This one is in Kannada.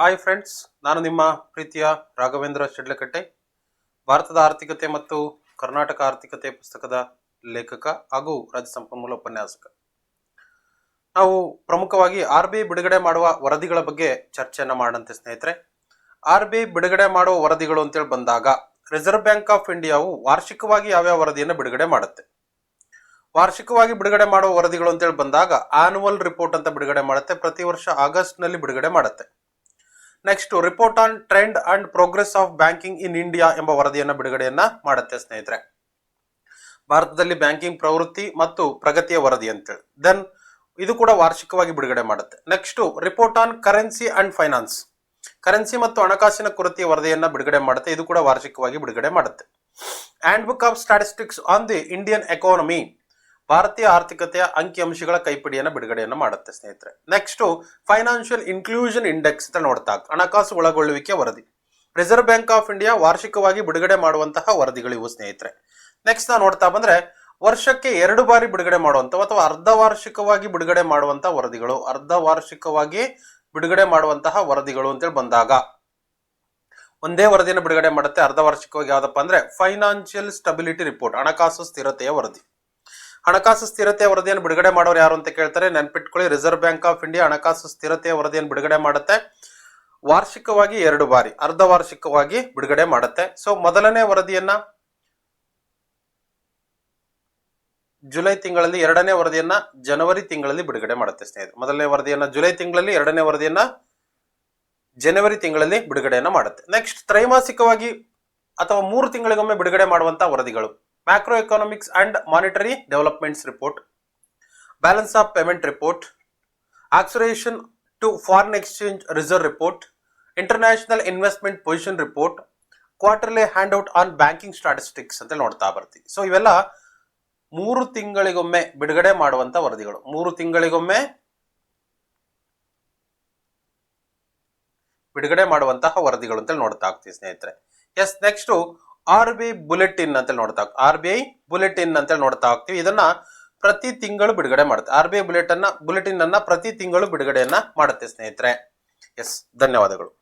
ಹಾಯ್ ಫ್ರೆಂಡ್ಸ್ ನಾನು ನಿಮ್ಮ ಪ್ರೀತಿಯ ರಾಘವೇಂದ್ರ ಶಿಡ್ಲಕಟ್ಟೆ. ಭಾರತದ ಆರ್ಥಿಕತೆ ಮತ್ತು ಕರ್ನಾಟಕ ಆರ್ಥಿಕತೆ ಪುಸ್ತಕದ ಲೇಖಕ ಹಾಗೂ ರಾಜ್ಯ ಸಂಪನ್ಮೂಲ ಉಪನ್ಯಾಸಕ. ನಾವು ಪ್ರಮುಖವಾಗಿ ಆರ್ ಬಿ ಐ ಬಿಡುಗಡೆ ಮಾಡುವ ವರದಿಗಳ ಬಗ್ಗೆ ಚರ್ಚೆಯನ್ನು ಮಾಡಂತೆ ಸ್ನೇಹಿತರೆ. ಆರ್ ಬಿ ಐ ಬಿಡುಗಡೆ ಮಾಡುವ ವರದಿಗಳು ಅಂತೇಳಿ ಬಂದಾಗ ರಿಸರ್ವ್ ಬ್ಯಾಂಕ್ ಆಫ್ ಇಂಡಿಯಾವು ವಾರ್ಷಿಕವಾಗಿ ಯಾವ್ಯಾವ ವರದಿಯನ್ನು ಬಿಡುಗಡೆ ಮಾಡುತ್ತೆ? ವಾರ್ಷಿಕವಾಗಿ ಬಿಡುಗಡೆ ಮಾಡುವ ವರದಿಗಳು ಅಂತೇಳಿ ಬಂದಾಗ ಆನ್ಯುವಲ್ ರಿಪೋರ್ಟ್ ಅಂತ ಬಿಡುಗಡೆ ಮಾಡುತ್ತೆ, ಪ್ರತಿ ವರ್ಷ ಆಗಸ್ಟ್ನಲ್ಲಿ ಬಿಡುಗಡೆ ಮಾಡುತ್ತೆ. Next report on trend and progress of banking in India ಎಂಬ ವರದಿಯನ್ನು ಬಿಡುಗಡೆಯನ್ನ ಮಾಡುತ್ತೆ ಸ್ನೇಹಿತರೆ. ಭಾರತದಲ್ಲಿ ಬ್ಯಾಂಕಿಂಗ್ ಪ್ರವೃತ್ತಿ ಮತ್ತು ಪ್ರಗತಿಯ ವರದಿ ಅಂತೇಳಿ ದೆನ್ ಇದು ಕೂಡ ವಾರ್ಷಿಕವಾಗಿ ಬಿಡುಗಡೆ ಮಾಡುತ್ತೆ. Next report on currency and finance currency ಮತ್ತು ಹಣಕಾಸಿನ ಕೊರತೆಯ ವರದಿಯನ್ನ ಬಿಡುಗಡೆ ಮಾಡುತ್ತೆ. ಇದು ಕೂಡ ವಾರ್ಷಿಕವಾಗಿ ಬಿಡುಗಡೆ ಮಾಡುತ್ತೆ. Handbook of statistics on the Indian economy ಭಾರತೀಯ ಆರ್ಥಿಕತೆಯ ಅಂಕಿಅಂಶಗಳ ಕೈಪಿಡಿಯನ್ನು ಬಿಡುಗಡೆಯನ್ನು ಮಾಡುತ್ತೆ, ಸ್ನೇಹಿತರೆ. ನೆಕ್ಸ್ಟ್ ಫೈನಾನ್ಷಿಯಲ್ ಇನ್ಕ್ಲೂಷನ್ ಇಂಡೆಕ್ಸ್ ಅಂತ ನೋಡ್ತಾ ಹಣಕಾಸು ಒಳಗೊಳ್ಳುವಿಕೆ ವರದಿ. ರಿಸರ್ವ್ ಬ್ಯಾಂಕ್ ಆಫ್ ಇಂಡಿಯಾ ವಾರ್ಷಿಕವಾಗಿ ಬಿಡುಗಡೆ ಮಾಡುವಂತಹ ವರದಿಗಳಿವು ಸ್ನೇಹಿತರೆ. ನೆಕ್ಸ್ಟ್ ನಾವು ನೋಡ್ತಾ ಬಂದ್ರೆ ವರ್ಷಕ್ಕೆ ಎರಡು ಬಾರಿ ಬಿಡುಗಡೆ ಮಾಡುವಂತ ಅಥವಾ ಅರ್ಧ ವಾರ್ಷಿಕವಾಗಿ ಬಿಡುಗಡೆ ಮಾಡುವಂತಹ ವರದಿಗಳು. ಅರ್ಧ ವಾರ್ಷಿಕವಾಗಿ ಬಿಡುಗಡೆ ಮಾಡುವಂತಹ ವರದಿಗಳು ಅಂತೇಳಿ ಬಂದಾಗ ಒಂದೇ ವರದಿಯನ್ನು ಬಿಡುಗಡೆ ಮಾಡುತ್ತೆ. ಅರ್ಧ ವಾರ್ಷಿಕವಾಗಿ ಯಾವ್ದಪ್ಪ ಅಂದ್ರೆ ಫೈನಾನ್ಷಿಯಲ್ ಸ್ಟೆಬಿಲಿಟಿ ರಿಪೋರ್ಟ್ ಹಣಕಾಸು ಸ್ಥಿರತೆಯ ವರದಿ. ಹಣಕಾಸು ಸ್ಥಿರತೆಯ ವರದಿಯನ್ನು ಬಿಡುಗಡೆ ಮಾಡೋರು ಯಾರು ಅಂತ ಕೇಳ್ತಾರೆ, ನೆನ್ಪಿಟ್ಕೊಳ್ಳಿ ರಿಸರ್ವ್ ಬ್ಯಾಂಕ್ ಆಫ್ ಇಂಡಿಯಾ ಹಣಕಾಸು ಸ್ಥಿರತೆಯ ವರದಿಯನ್ನು ಬಿಡುಗಡೆ ಮಾಡುತ್ತೆ. ವಾರ್ಷಿಕವಾಗಿ ಎರಡು ಬಾರಿ, ಅರ್ಧ ವಾರ್ಷಿಕವಾಗಿ ಬಿಡುಗಡೆ ಮಾಡುತ್ತೆ. ಸೊ ಮೊದಲನೇ ವರದಿಯನ್ನ ಜುಲೈ ತಿಂಗಳಲ್ಲಿ, ಎರಡನೇ ವರದಿಯನ್ನ ಜನವರಿ ತಿಂಗಳಲ್ಲಿ ಬಿಡುಗಡೆ ಮಾಡುತ್ತೆ ಸ್ನೇಹಿತರೆ. ಮೊದಲನೇ ವರದಿಯನ್ನ ಜುಲೈ ತಿಂಗಳಲ್ಲಿ, ಎರಡನೇ ವರದಿಯನ್ನ ಜನವರಿ ತಿಂಗಳಲ್ಲಿ ಬಿಡುಗಡೆಯನ್ನ ಮಾಡುತ್ತೆ. ನೆಕ್ಸ್ಟ್ ತ್ರೈಮಾಸಿಕವಾಗಿ ಅಥವಾ ಮೂರು ತಿಂಗಳಿಗೊಮ್ಮೆ ಬಿಡುಗಡೆ ಮಾಡುವಂತಹ ವರದಿಗಳು. Macro economics and monetary developments report balance of payment report accretion to foreign exchange reserve report international investment position report quarterly handout on banking statistics ಅಂತ ನೋಡ್ತಾ ಬರ್ತೀವಿ. ಸೊ ಇವೆಲ್ಲ ಮೂರು ತಿಂಗಳಿಗೊಮ್ಮೆ ಬಿಡುಗಡೆ ಮಾಡುವಂತ ವರದಿಗಳು. ಮೂರು ತಿಂಗಳಿಗೊಮ್ಮೆ ಬಿಡುಗಡೆ ಮಾಡುವಂತಹ ವರದಿಗಳು ಅಂತ ನೋಡ್ತಾ ಹೋಗ್ತೀವಿ ಸ್ನೇಹಿತರೆ. Yes next R B I bulletin ಅಂತ ನೋಡ್ತಾ ಆರ್ ಬಿ ಐ ಬುಲೆಟಿನ್ ಅಂತ ನೋಡ್ತಾ ಹೋಗ್ತೀವಿ ಇದನ್ನ ಪ್ರತಿ ತಿಂಗಳು ಬಿಡುಗಡೆ ಮಾಡುತ್ತೆ. ಆರ್ ಬಿ ಐ ಬುಲೆಟ್ ಅನ್ನ ಬುಲೆಟಿನ್ ಅನ್ನ ಪ್ರತಿ ತಿಂಗಳು ಬಿಡುಗಡೆಯನ್ನ ಮಾಡುತ್ತೆ ಸ್ನೇಹಿತರೆ. ಎಸ್ ಧನ್ಯವಾದಗಳು.